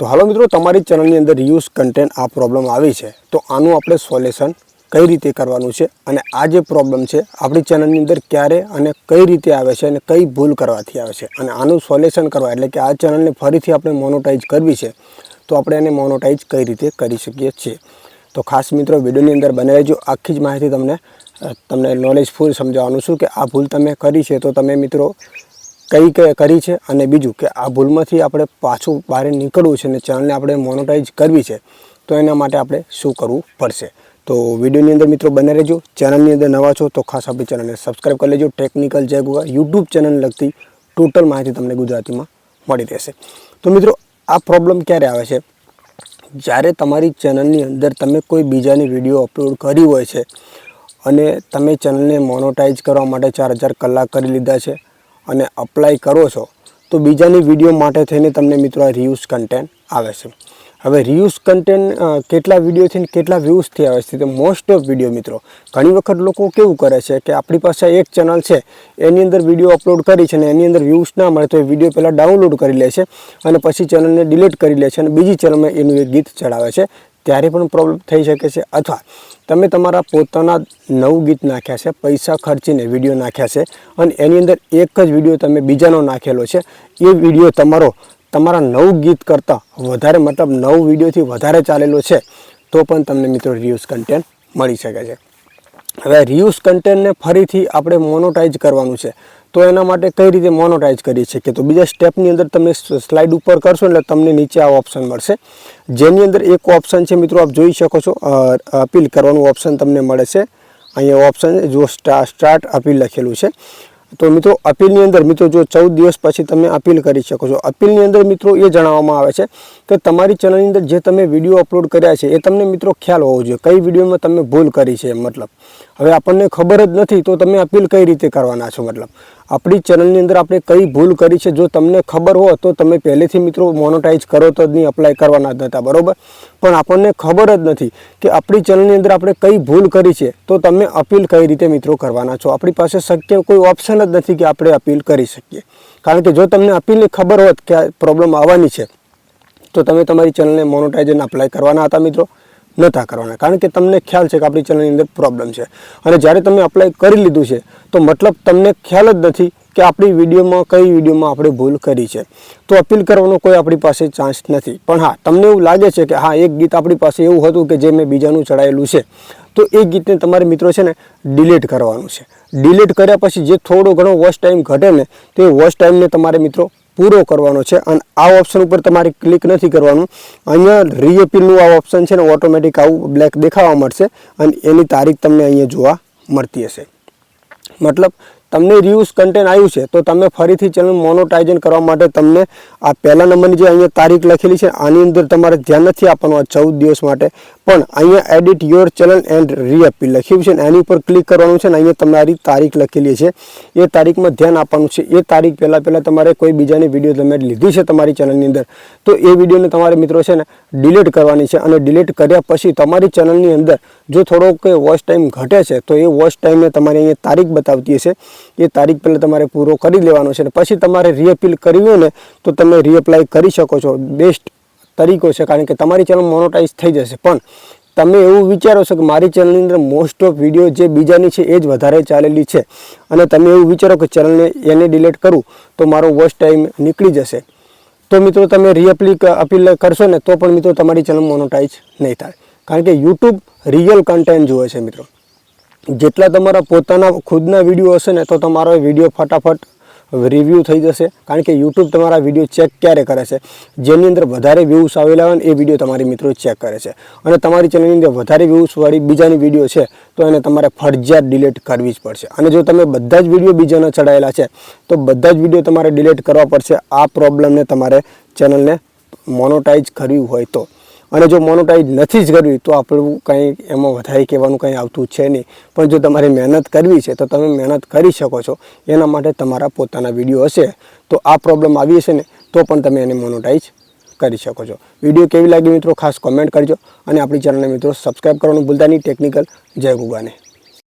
તો હાલો મિત્રો, તમારી ચેનલની અંદર રિયુઝ કન્ટેન્ટ આ પ્રોબ્લેમ આવી છે, તો આનું આપણે સોલ્યુશન કઈ રીતે કરવાનું છે અને આ જે પ્રોબ્લેમ છે, આપણી ચેનલની અંદર ક્યારે અને કઈ રીતે આવે છે અને કઈ ભૂલ કરવાથી આવે છે. અને આનું સોલ્યુશન કરવા, એટલે કે આ ચેનલને ફરીથી આપણે મોનોટાઈઝ કરવી છે, તો આપણે એને મોનોટાઈઝ કઈ રીતે કરી શકીએ છીએ. તો ખાસ મિત્રો, વિડીયોની અંદર બને રહેજો આખી જ માહિતી તમને તમને નોલેજફુલ સમજાવવાનું છું કે આ ભૂલ તમે કરી છે, તો તમે મિત્રો કઈ કઈ કરી છે અને બીજું કે આ ભૂલમાંથી આપણે પાછું બહાર નીકળવું છે અને ચેનલને આપણે મોનોટાઈઝ કરવી છે, તો એના માટે આપણે શું કરવું પડશે? તો વિડીયોની અંદર મિત્રો બને રહેજો. ચેનલની અંદર નવા છો તો ખાસ આપણી ચેનલને સબસ્ક્રાઈબ કરી લેજો. Technical Jay Guga YouTube channel લગતી ટોટલ માહિતી તમને ગુજરાતીમાં મળી રહેશે. તો મિત્રો, આ પ્રોબ્લેમ ક્યારે આવે છે? જ્યારે તમારી ચેનલની અંદર તમે કોઈ બીજાની વીડિયો અપલોડ કરી હોય છે અને તમે ચેનલને મોનોટાઈઝ કરવા માટે ચાર હજાર કલાક કરી લીધા છે અને અપ્લાય કરો છો, તો બીજાની વીડિયો માટે થઈને તમને મિત્રો આ રિયુઝ કન્ટેન્ટ આવે છે. હવે રિયુઝ કન્ટેન્ટ કેટલા વિડીયોથી કેટલા વ્યૂઝથી આવે છે, તો મોસ્ટ ઓફ વીડિયો મિત્રો, ઘણી વખત લોકો કેવું કરે છે કે આપણી પાસે એક ચેનલ છે, એની અંદર વીડિયો અપલોડ કરી છે અને એની અંદર વ્યૂઝ ના મળે તો એ વીડિયો પહેલાં ડાઉનલોડ કરી લે છે અને પછી ચેનલને ડિલીટ કરી લે છે અને બીજી ચેનલમાં એનું એક ગીત ચડાવે છે. ત્યારે પણ પ્રોબ્લેમ થઈ શકે છે. અથવા તમે તમારા પોતાના નવું ગીત નાખ્યા છે, પૈસા ખર્ચીને વીડિયો નાખ્યા છે અને એની અંદર એક જ વીડિયો તમે બીજાનો નાખેલો છે. એ વીડિયો તમારો, તમારા નવું ગીત કરતાં વધારે, મતલબ નવ વિડીયોથી વધારે ચાલેલો છે, તો પણ તમને મિત્રો રિયુઝ કન્ટેન્ટ મળી શકે છે. હવે રિયુઝ કન્ટેન્ટને ફરીથી આપણે મોનોટાઈઝ કરવાનું છે. તો એના માટે કઈ રીતે મોનોટાઈઝ કરી શકીએ તો બીજા સ્ટેપની અંદર તમે સ્લાઇડ ઉપર કરશો એટલે તમને નીચે આ ઓપ્શન મળશે. જેની અંદર એક ઓપ્શન છે મિત્રો આપ જોઈ શકો છો અપીલ કરવાનું ઓપ્શન તમને મળે છે. અહીંયા ઓપ્શન જો સ્ટા સ્ટાર્ટ અપીલ લખેલું છે. તો મિત્રો, અપીલની અંદર મિત્રો, જો ચૌદ દિવસ પછી તમે અપીલ કરી શકો છો. અપીલની અંદર મિત્રો એ જણાવવામાં આવે છે કે તમારી ચેનલની અંદર જે તમે વીડિયો અપલોડ કર્યા છે, એ તમને મિત્રો ખ્યાલ હોવો જોઈએ. કઈ વિડીયોમાં તમે ભૂલ કરી છે, મતલબ. હવે આપણને ખબર જ નથી તો તમે અપીલ કઈ રીતે કરવાના છો, મતલબ. આપણી ચેનલની અંદર આપણે કઈ ભૂલ કરી છે, જો તમને ખબર હોય તો તમે પહેલેથી મિત્રો મોનોટાઈઝ કરો તો જ નહીં અપ્લાય કરવાના જ નહોતા બરાબર? પણ આપણને ખબર જ નથી કે આપણી ચેનલની અંદર આપણે કઈ ભૂલ કરી છે, તો તમે અપીલ કઈ રીતે મિત્રો કરવાના છો? આપણી પાસે શક્ય કોઈ ઓપ્શન જ નથી કે આપણે અપીલ કરી શકીએ. કારણ કે જો તમને અપીલની ખબર હોત કે આ પ્રોબ્લેમ આવવાની છે, તો તમે તમારી ચેનલને મોનોટાઇઝન અપ્લાય કરવાના હતા મિત્રો. નહોતા કરવાના. કારણ કે તમને ખ્યાલ છે કે આપણી ચેનલની અંદર પ્રોબ્લેમ છે. અને જ્યારે તમે અપ્લાય કરી લીધું છે, તો મતલબ તમને ખ્યાલ જ નથી કે આપણી વિડીયોમાં, કઈ વિડીયોમાં આપણે ભૂલ કરી છે. તો અપીલ કરવાનો કોઈ આપણી પાસે ચાન્સ નથી. પણ હા, તમને એવું લાગે છે કે હા, એક ગીત આપણી પાસે એવું હતું કે જે મેં બીજાનું ચડાયેલું છે. તો એ ગીતને તમારે મિત્રો છે ને ડિલીટ કરવાનું છે. ડિલીટ કર્યા પછી જે થોડો ઘણો વોચ ટાઈમ ઘટે ને, તો એ વોચ ટાઈમને તમારે મિત્રો પૂરો કરવાનો છે અને આ ઓપ્શન ઉપર તમારે ક્લિક નથી કરવાનું. અહીંયા રીએપીલનું આ ઓપ્શન છે ને ઓટોમેટિક આવું બ્લેક દેખાવા મળશે અને એની તારીખ તમને અહીંયા જોવા મળતી હશે. મતલબ તમને રિયુઝ કન્ટેન્ટ આવ્યું છે, તો તમે ફરીથી ચેનલ મોનોટાઇઝન કરવા માટે તમને આ પહેલા નંબરની જે અહીંયા તારીખ લખેલી છે, આની અંદર તમારે ધ્યાન નથી આપવાનું આ ચૌદ દિવસ માટે. પણ અહીંયા edit your channel and reappeal લખ્યું છે એની ઉપર ક્લિક કરવાનું છે ને અહીંયા તમારી તારીખ લખેલી છે. એ તારીખમાં ધ્યાન આપવાનું છે. એ તારીખ પહેલાં પહેલાં તમારે કોઈ બીજાની વીડિયો તમે લીધી છે તમારી ચેનલની અંદર, તો એ વિડીયોને તમારે મિત્રો છે ને ડિલીટ કરવાની છે. અને ડિલીટ કર્યા પછી તમારી ચેનલની અંદર જો થોડોક વોચ ટાઈમ ઘટે છે, તો એ વોચ ટાઈમે તમારે અહીંયા તારીખ બતાવતી હશે. એ તારીખ પહેલાં તમારે પૂરો કરી લેવાનો છે અને પછી તમારે રીઅપીલ કરવી હોય ને, તો તમે રીઅપ્લાય કરી શકો છો. બેસ્ટ તરીકો છે, કારણ કે તમારી ચેનલ મોનોટાઈઝ થઈ જશે. પણ તમે એવું વિચારો છો કે મારી ચેનલની અંદર મોસ્ટ ઓફ વીડિયો જે બીજાની છે, એ જ વધારે ચાલેલી છે. અને તમે એવું વિચારો કે ચેનલને એને ડિલીટ કરું, તો મારો વોચ ટાઈમ નીકળી જશે. તો મિત્રો તમે રીઅપ્લી અપીલ કરશો ને, તો પણ મિત્રો તમારી ચેનલ મોનોટાઈઝ નહીં થાય. કારણ કે યુટ્યુબ રિયલ કન્ટેન્ટ જુએ છે મિત્રો. જેટલા તમારા પોતાના ખુદના વીડિયો હશે ને, તો તમારો વીડિયો ફટાફટ રિવ્યૂ થઈ જશે. કારણ કે યુટ્યુબ તમારા વીડિયો ચેક ક્યારે કરે છે? જેની અંદર વધારે વ્યૂઝ આવેલા હોય ને, એ વીડિયો તમારી મિત્રો ચેક કરે છે. અને તમારી ચેનલની અંદર વધારે વ્યૂઝવાળી બીજાની વીડિયો છે, તો એને તમારે ફરજિયાત ડિલીટ કરવી જ પડશે. અને જો તમે બધા જ વીડિયો બીજાના ચડાયેલા છે, તો બધા જ વીડિયો તમારે ડિલીટ કરવા પડશે. આ પ્રોબ્લેમને તમારે ચેનલને મોનોટાઈઝ કરવી હોય તો. અને જો મોનોટાઈઝ નથી જ કરવી તો આપણું કંઈ એમાં વધારે કહેવાનું કંઈ આવતું છે નહીં. પણ જો તમારે મહેનત કરવી છે, તો તમે મહેનત કરી શકો છો. એના માટે તમારા પોતાના વીડિયો હશે. તો આ પ્રોબ્લેમ આવી હશે ને, તો પણ તમે એને મોનોટાઈઝ કરી શકો છો. વીડિયો કેવી લાગી મિત્રો? ખાસ કોમેન્ટ કરજો. અને આપણી ચેનલને મિત્રો સબસ્ક્રાઈબ કરવાનું ભૂલતા નહીં. ટેકનિકલ જય ગુગાને